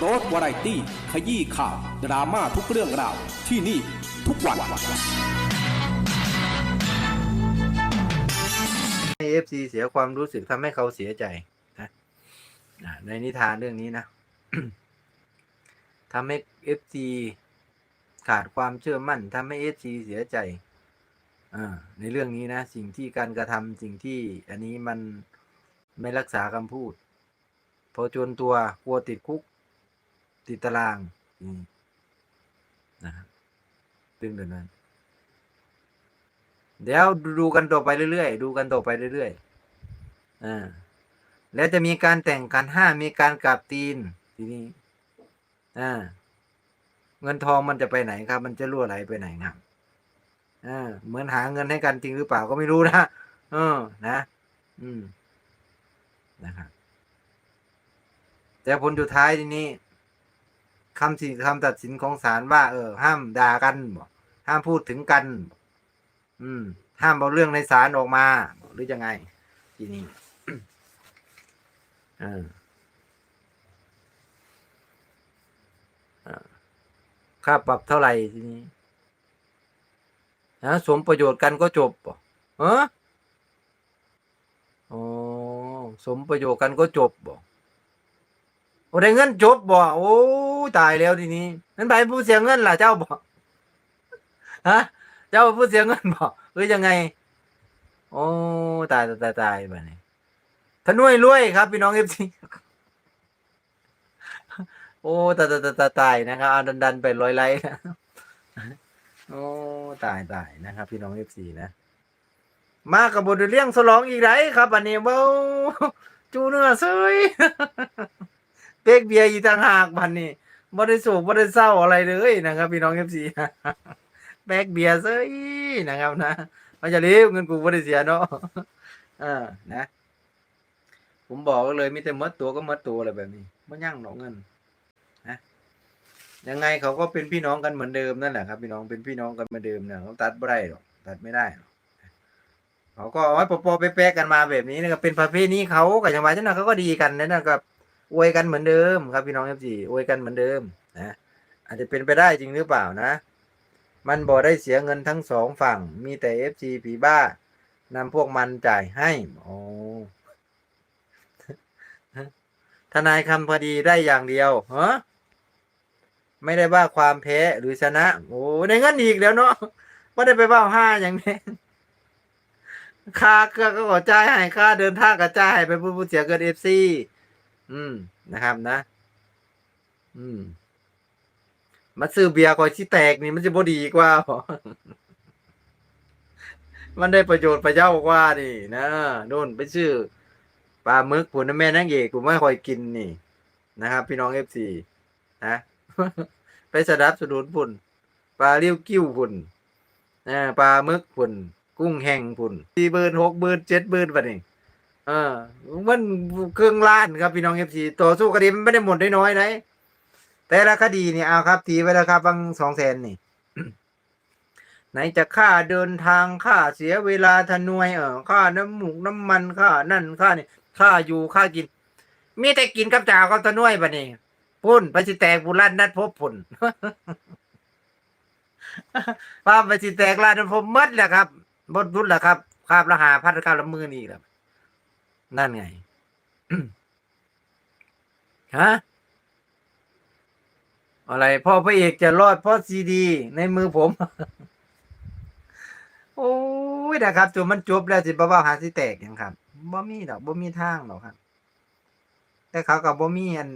โรสวาไรตี้ ขยี้ข่าว ดราม่าทุกเรื่องราว ที่นี่ทุกวันให้เอฟซีเสียความรู้สึกทำให้เขาเสียใจนะในนิทานเรื่องนี้นะทำให้เอฟซีขาดความเชื่อมั่นทำให้เอฟซีเสียใจอ่าในเรื่องนี้นะ สิ่งที่การกระทำสิ่งที่อันนี้มันไม่รักษาคำพูด พอจนตัวกลัวติดคุก ติดตารางนะครับเป็นแบบนั้น เดี๋ยวดูกันต่อไปเรื่อยๆ ดูกันต่อไปเรื่อยๆ อ่า แล้วจะมีการแต่งกันห้ามมีการกราบตีน ทีนี้ อ่า เงินทองมันจะไปไหนครับ มันจะรั่วไหลไปไหนครับ อ่า เหมือนหาเงินให้กันจริงหรือเปล่าก็ไม่รู้นะ เออ นะ อืม นะครับ แต่ผลสุดท้ายทีนี้ คำสิคำตัดสินของศาลว่า เออ ห้ามด่ากันบ่ห้ามพูดถึงกัน อืม ห้ามเอาเรื่องในศาลออกมา หรือยังไง ทีนี้อ่าอ่าค่าปรับเท่าไหร่ทีนี้นะสมประโยชน์กันก็จบเอออ๋อสมประโยชน์กันก็จบบอ้ ได้เงินจบบ่โอ้ตายแล้วทีนี้นั่นไปผู้เสียเงินล่ะเจ้าบ่ฮะ เจ้าผู้เสียเงินบอกหรือยังไง โอ้ตายตายตายตายแบบนี้ทนวยรวยครับ พี่น้องเอฟซีโอ้ตายตายตายตายนะครับเอาดันดันไปร้อยไลค์นะโอ้ตายตายนะครับ พี่น้องเอฟซีนะมากับบทเลี้ยงสลองอีกไรครับ อันนี้เบ้าจูเนื้อเซย เป๊กเบียร์อีกต่างหากบันนี้บ่ได้สูบบ่ได้เศร้าอะไรเลยนะครับ พี่น้องเอฟซีแบกเบียร์ซะอีนะครับนะมันจะรีบเงินกูไม่ได้เสียเนาะเออนะ ผมบอกเลยมีแต่หมดตัวก็หมดตัวอะไรแบบนี้ไม่ยั่งหรอกเงินนะยังไงเขาก็เป็นพี่น้องกันเหมือนเดิมนั่นแหละครับพี่น้องเป็นพี่น้องกันเหมือนเดิมเนี่ยเขาตัดไม่ได้หรอกตัดไม่ได้หรอกเขาก็เอาไว้ปอๆแปะๆกันมาแบบนี้นะครับเป็นประเภทนี้เขากับจังหวะนั้นเขาก็ดีกันนะนะครับ อวยกันเหมือนเดิมครับพี่น้องเอฟซีอวยกันเหมือนเดิมนะอาจจะเป็นไปได้จริงหรือเปล่านะ มันบ่ได้เสียเงินทั้งสองฝั่ง มีแต่เอฟซีผีบ้านำพวกมันจ่ายให้โอ้ทนายคำพอดีได้อย่างเดียวฮะไม่ได้ว่าความแพ้หรือชนะ โอ้ในเงินอีกแล้วเนาะไม่ได้ไปว่าห้าอย่างนี้ค่าเครื่องก็ขอจ่ายให้ค่าเดินทางก็จ่ายให้ไปผู้ผู้เสียเกินเอฟซี อืมนะครับนะ อืมมาซื้อเบียร์คอยที่แตกนี่มันจะบ่ดีกว่า มันได้ประโยชน์ประเจ้ากว่านี่ นะโน่นไปซื้อปลาหมึกผุนแม่นางเอกกูไม่คอยกินนี่ นะครับ พี่น้องเอฟซีนะไปสนับสนุนพุ่นปลาเลี้ยวกิ้วพุ่นปลาหมึกพุ่น กุ้งแห้งพุ่นสี่เบิร์นหกเบิร์นเจ็ดเบิร์นบัดนี้ เออมันเครื่องล้านครับพี่น้องเอฟซีต่อสู้คดีมันไม่ได้หมดได้น้อยๆนะแต่ละคดีนี่เอาครับ ตีไว้แล้วครับบางสองแสนนี่ ไหนจะค่าเดินทางค่าเสียเวลาทนวยเออค่าน้ำหมูกน้ำมันค่านั่นค่านี่ค่าอยู่ค่ากิน มีแต่กินกับจ่ากับทนวยปะนี่พุ่นไปสิแตกบุรันนัดพบพุ่นป้าไปสิแตกลานนัดพบมัดแหละครับบดพุดแหละครับคาบละหาพัดคาบละมือนี่แหละ นั่นไงฮะอะไรพ่อพระเอกจะรอดเพราะซีดี ในมือผม โอ้ยนะครับจนมันจบแล้วสิบ่ว่าหาสิแตกยังครับบ่มีดอกบ่มีทางหรอกครับ แต่เขากับบ่มีอัน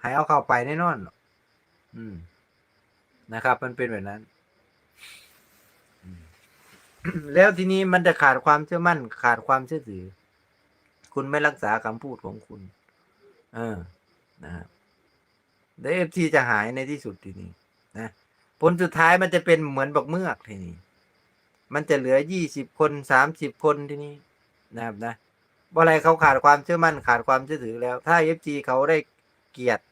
ให้เอาเข้าไปแน่นอนอืมนะครับ มันเป็นแบบนั้น แล้วทีนี้มันจะขาดความเชื่อมั่น ขาดความเชื่อถือ คุณไม่รักษาคำพูดของคุณ เออ นะครับเดี๋ยวเอฟทีจะหายในที่สุดทีนี้นะผลสุดท้ายมันจะเป็นเหมือนบักเมือกทีนี้ มันจะเหลือยี่สิบคนสามสิบคนทีนี้ นะครับนะว่อะไรเขาขาดความเชื่อมั่น ขาดความเชื่อถือแล้ว ถ้าเอฟทีเขาได้เกียรติ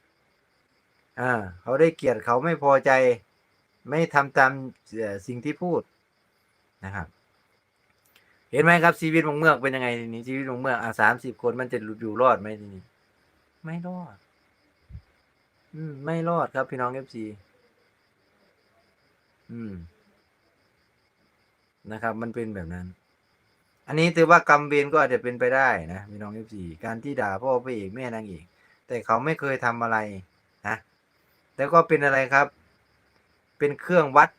อ่าเขาได้เกียรติเขาไม่พอใจ ไม่ทำตามสิ่งที่พูด นะครับ เห็นไหมครับชีวิตบักเมือกเป็นยังไงทีนี้ชีวิตบักเมือกอ่าสามสิบคนมันจะอยู่รอดไหมทีนี้ไม่รอด อืม ไม่รอดครับพี่น้องเอฟซีอืม นะครับ มันเป็นแบบนั้น อันนี้ถือว่ากรรมเวรก็อาจจะเป็นไปได้นะพี่น้องเอฟซีการที่ด่าพ่อพระเอกแม่นางเอกแต่เขาไม่เคยทำอะไรนะแล้วก็เป็นอะไรครับ เป็นเครื่องวัด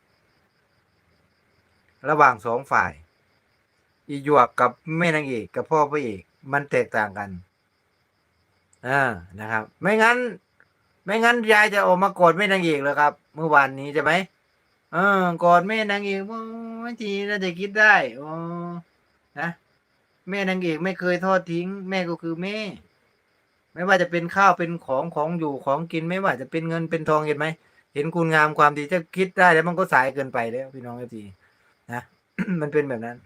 ระหว่างสองฝ่าย อีหยวกกับแม่นางเอกกับพ่อพระเอกมันแตกต่างกันอ่านะครับ ไม่งั้น ไม่งั้นยายจะออกมากอดแม่นางเอกเลยครับ เมื่อวานนี้ใช่ไหมเออกอดแม่นางเอกว่าทีน่าจะคิดได้ออนะแม่นางเอกไม่เคยทอดทิ้ง แม่ก็คือแม่ ไม่ว่าจะเป็นข้าวเป็นของของอยู่ของกินไม่ว่าจะเป็นเงินเป็นทองเห็นไหมเห็นคุณงามความดีจะคิดได้แล้วมันก็สายเกินไปแล้วพี่น้องเอฟซี นะมันเป็นแบบนั้น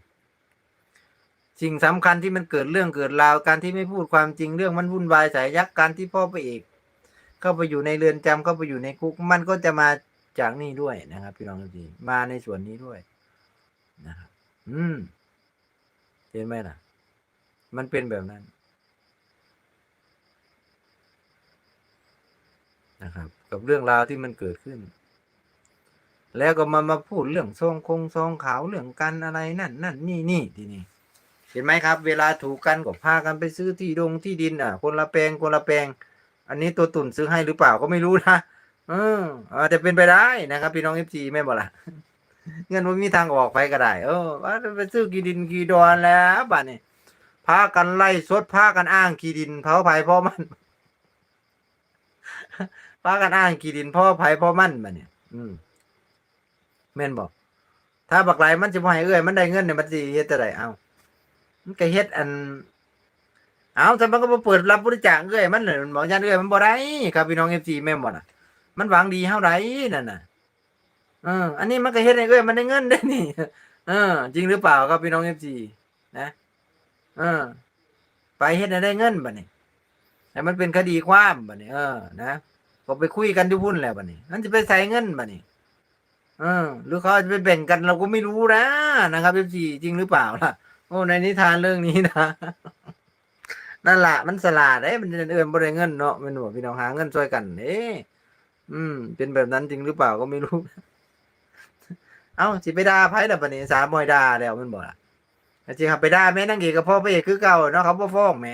สิ่งสำคัญที่มันเกิดเรื่องเกิดราวการที่ไม่พูดความจริงเรื่องมันวุ่นวายสายยักษ์การที่พ่อพระเอกเข้าไปอยู่ในเรือนจำเข้าไปอยู่ในคุก มันก็จะมาจากนี่ด้วยนะครับ พี่น้องทีมาในส่วนนี้ด้วยนะครับอืมเห็นไหมล่ะ มันเป็นแบบนั้นนะครับ กับเรื่องราวที่มันเกิดขึ้น แล้วก็มามาพูดเรื่องซองคงซองขาวเรื่องกันอะไรนั่นนั่นนี่นี่ทีนี้เห็นไหมครับ เวลาถูกกันก็พากันไปซื้อที่ดงที่ดินอะ คนละแปลงคนละแปลง อันนี้ตัวตุ่นซื้อให้หรือเปล่าก็ไม่รู้นะเอออาจจะเป็นไปได้นะครับ พี่น้องเอฟซีแม่บอกละเงินมันมีทางออกไปก็ได้ เออว่าไปซื้อกี่ดินกี่ดอนแล้วบ้านนี้พากันไล่สดพากันอ้างกี่ดินเผาไผ่พ่อมันพากันอ้างกี่ดินพ่อไผ่พ่อมันบ้านเนี่ย อืม แม่นบอกถ้าบักไหลมันจะบ่ให้เอื้อยมันได้เงินเนี่ยมันสิเฮ็ดจะได้เอามันก็เฮ็ดอัน เอาแต่มันก็บ่เปิดรับบริจาคเอ้อยมันเลยมันบอกยันเอ้อยมันบ่ได้ครับพี่น้องเอฟซีแม่นบ่น่ะ มันหวังดีเฮาไดนั่นน่ะเอออันนี้มันก็เฮ็ดให้เอ้อยมันได้เงินได้นี่เออ จริงหรือเปล่าครับพี่น้องเอฟซีนะเออ ไปเฮ็ดให้ได้เงินบัดนี้แต่มันเป็นคดีความบัดนี้เออ นะก็ไปคุยกันที่พุ่นแล้วบัดนี้นั่นจะไปใส่เงินบัดนี้ เออหรือเขาจะไปแบ่งกันเราก็ไม่รู้นะนะครับเอฟซีจริงหรือเปล่าล่ะ โอ้ในนิทานเรื่องนี้นะนั่นแหละมันสลาดเอ้มันเอินบริเงินเนาะมันบอกพี่น้องหาเงินช่วยกันเอ้อืม เป็นแบบนั้นจริงหรือเปล่าก็ไม่รู้ เอ้าสิไปด่าไพ่ละบัดนี้สามมอยด่าแล้วมันบอกล่ะจริงครับไปด่าแม่นางเอกกับพ่อพระเอกคือเก่าเนาะเขาบ่ฟ้องแหม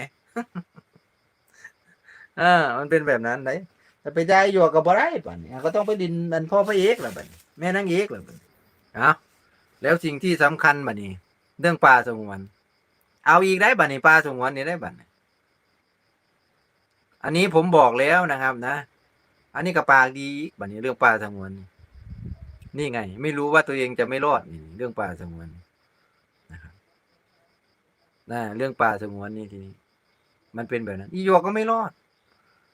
เออ มันเป็นแบบนั้นได้ แต่ไปได้อยู่กับบ่ได้บัดนี้ก็ต้องไปดินอันพ่อพระเอกละบัดนี้แม่นางเอกละบัดนี้เอ้าแล้วสิ่งที่สำคัญบัดนี้ เรื่องป่าสงวน เอาอีกได้บัดนี้ป่าสงวนนี่ได้บัดนี้อันนี้ผมบอกแล้วนะครับนะ อันนี้ก็ปากดีบัดนี้เรื่องป่าสงวน นี่ไง ไม่รู้ว่าตัวเองจะไม่รอดนี่เรื่องป่าสงวนนะครับนะเรื่องป่าสงวนนี่ทีนี้มันเป็นแบบนั้นอีโยกก็ไม่รอด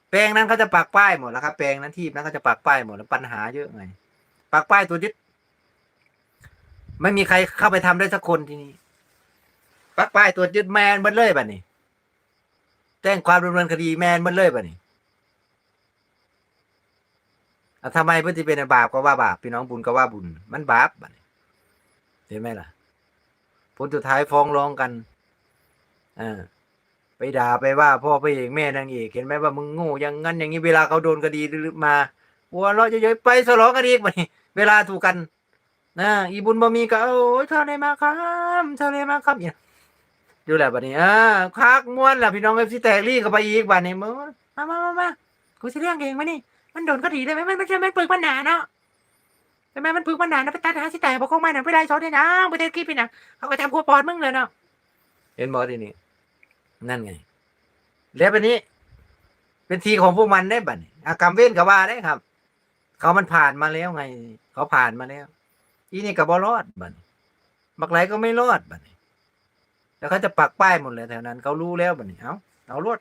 แปลงนั้นเขาจะปักป้ายหมดแล้วครับแปลงนั้นที่นั้นเขาจะปักป้ายหมดแล้วปัญหาเยอะไงปักป้ายตัวยึดไม่มีใครเข้าไปทำได้สักคนทีนี้ปักป้ายตัวยึดแมนมันเลยบัดนี้แจ้งความดำเนินคดีแมนมันเลยบัดนี้อะทำไมพื่อนที่เป็นบาปก็ว่าบาปพี่น้องบุญก็ว่าบุญ มันบาปบัดนี้เห็นไหมล่ะผลสุดท้ายฟ้องร้องกันอ่า ไปด่าไปว่าพ่อไปเอกแม่นางเอกเห็นไหมว่ามึงโง่อย่างงั้นอย่างนี้เวลาเขาโดนคดีมาหัวเราะเยอะๆไปสลองกันอีกบัดนี้เวลาถูกกันนะอีบุญบ่มีก็โอ้ยเท่าไรมาครับเท่าไรมาครับเนี่ยดูแลบัดนี้อ่าคักม้วนแหละพี่น้องเอฟซีแตกลี่ก็ไปอีกบัดนี้มึงมามามามากูจะเลี้ยงเองไหมนี่ มันโดนก็ดีได้ไหมมันไม่ใช่มันปึกมันหนาเนาะใช่ไหมมันปึกมันหนานะไปตัดหาสิแต่บอกเของมันน่ะไปได้ซอสได้นะไปเทศกี้ไปนะเขาก็ทำหัวปอดมึงเลยเนาะเห็นบอทีนี้ นั่นไง แล้วเป็นนี้ เป็นทีของพวกมันได้บัดอากรรมเว้นกับว่าได้ครับ เขามันผ่านมาแล้วไง เขาผ่านมาแล้ว อีนี่กับบอรอดบัดบักไหลก็ไม่รอดบัดแล้วเขาจะปักป้ายหมดเลยแถวนั้น เขารู้แล้วบัดนี้เอาเอารถ